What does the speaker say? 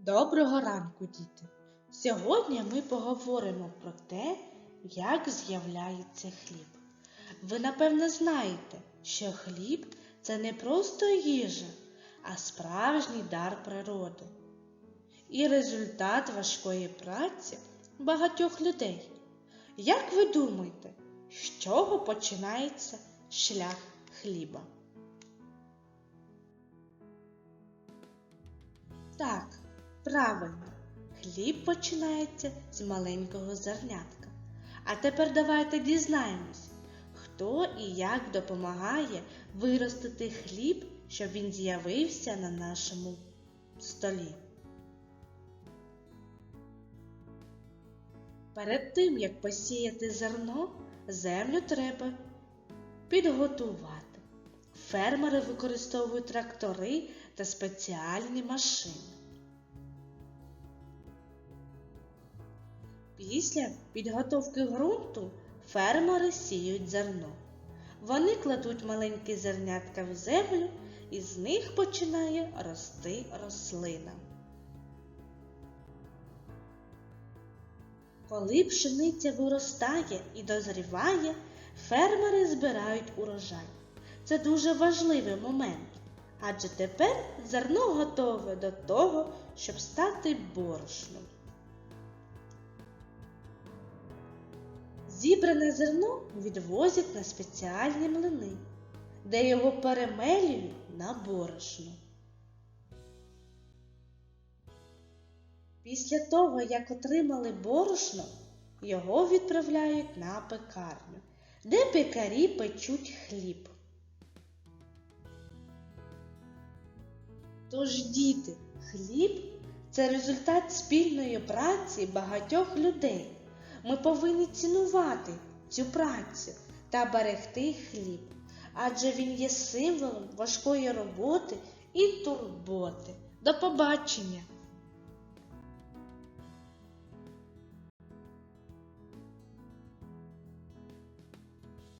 Доброго ранку, діти! Сьогодні ми поговоримо про те, як з'являється хліб. Ви, напевне, знаєте, що хліб це не просто їжа, а справжній дар природи. І результат важкої праці багатьох людей. Як ви думаєте, з чого починається шлях хліба? Так, правильно, хліб починається з маленького зернятка. А тепер давайте дізнаємось, хто і як допомагає виростити хліб, щоб він з'явився на нашому столі. Перед тим, як посіяти зерно, землю треба підготувати. Фермери використовують трактори та спеціальні машини. Після підготовки ґрунту фермери сіють зерно. Вони кладуть маленькі зернятка в землю і з них починає рости рослина. Коли пшениця виростає і дозріває, фермери збирають урожай. Це дуже важливий момент, адже тепер зерно готове до того, щоб стати борошном. Зібране зерно відвозять на спеціальні млини, де його перемелюють на борошно. Після того, як отримали борошно, його відправляють на пекарню, де пекарі печуть хліб. Тож, діти, хліб це результат спільної праці багатьох людей. Ми повинні цінувати цю працю та берегти хліб, адже він є символом важкої роботи і турботи. До побачення!